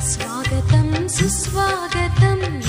స్వాగతం సుస్వాగతం.